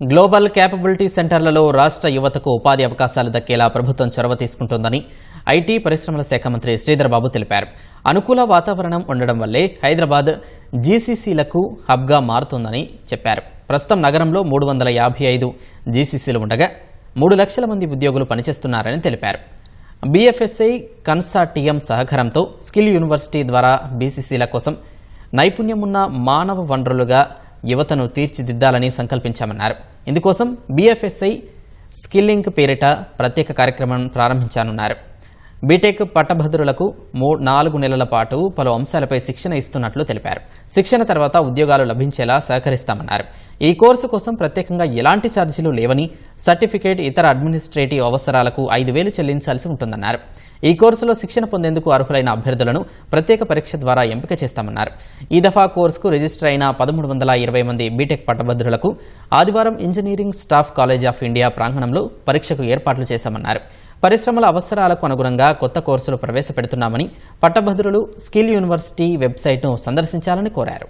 Global capability సెంటర్లలో రాష్ట్ర యువతకు ఉపాధి అవకాశాలు దక్కేలా ప్రభుత్వం చొరవ తీసుకుంటోందని ఐటీ పరిశ్రమల శాఖ మంత్రి శ్రీధర్బాబు తెలిపారు. అనుకూల వాతావరణం ఉండడం వల్లే హైదరాబాద్ జీసీసీలకు హబ్గా మారుతోందని చెప్పారు. ప్రస్తుతం నగరంలో మూడు వందల యాభై ఐదు జీసీసీలు ఉండగా మూడు లక్షల మంది ఉద్యోగులు పనిచేస్తున్నారని తెలిపారు. బీఎఫ్ఎస్ఐ కన్సార్టియం సహకారంతో స్కిల్ యూనివర్సిటీ ద్వారా బీసీసీల కోసం నైపుణ్యమున్న మానవ వనరులుగా యువతను తీర్చిదిద్దాలని సంకల్పించామన్నారు. ఇందుకోసం బీఎఫ్ఎస్ఐ స్కిల్లింగ్ పేరిట ప్రత్యేక కార్యక్రమం ప్రారంభించానున్నారు. బీటెక్ పట్టభద్రులకు మూ నాలుగు నెలల పాటు పలు అంశాలపై శిక్షణ ఇస్తున్నట్లు తెలిపారు. శిక్షణ తర్వాత ఉద్యోగాలు లభించేలా సహకరిస్తామన్నారు. ఈ కోర్సు కోసం ప్రత్యేకంగా ఎలాంటి ఛార్జీలు లేవని సర్టిఫికేట్ ఇతర అడ్మినిస్ట్రేటివ్ అవసరాలకు ఐదు వేలు చెల్లించాల్సి ఉంటుందన్నారు. ఈ కోర్సులో శిక్షణ పొందేందుకు అర్హులైన అభ్యర్థులను ప్రత్యేక పరీక్ష ద్వారా ఎంపిక చేస్తామన్నారు. ఈ దఫా కోర్సుకు రిజిస్టర్ అయిన పదమూడు వందల ఇరవై మంది బీటెక్ పట్టభద్రులకు ఆదివారం engineering staff college of India ప్రాంగణంలో పరీక్షకు ఏర్పాట్లు చేశామన్నారు. పరిశ్రమల అవసరాలకు అనుగుణంగా కొత్త కోర్సులు ప్రవేశపెడుతున్నామని పట్టభద్రులు స్కిల్ యూనివర్సిటీ వెబ్సైట్ను సందర్శించాలని కోరారు.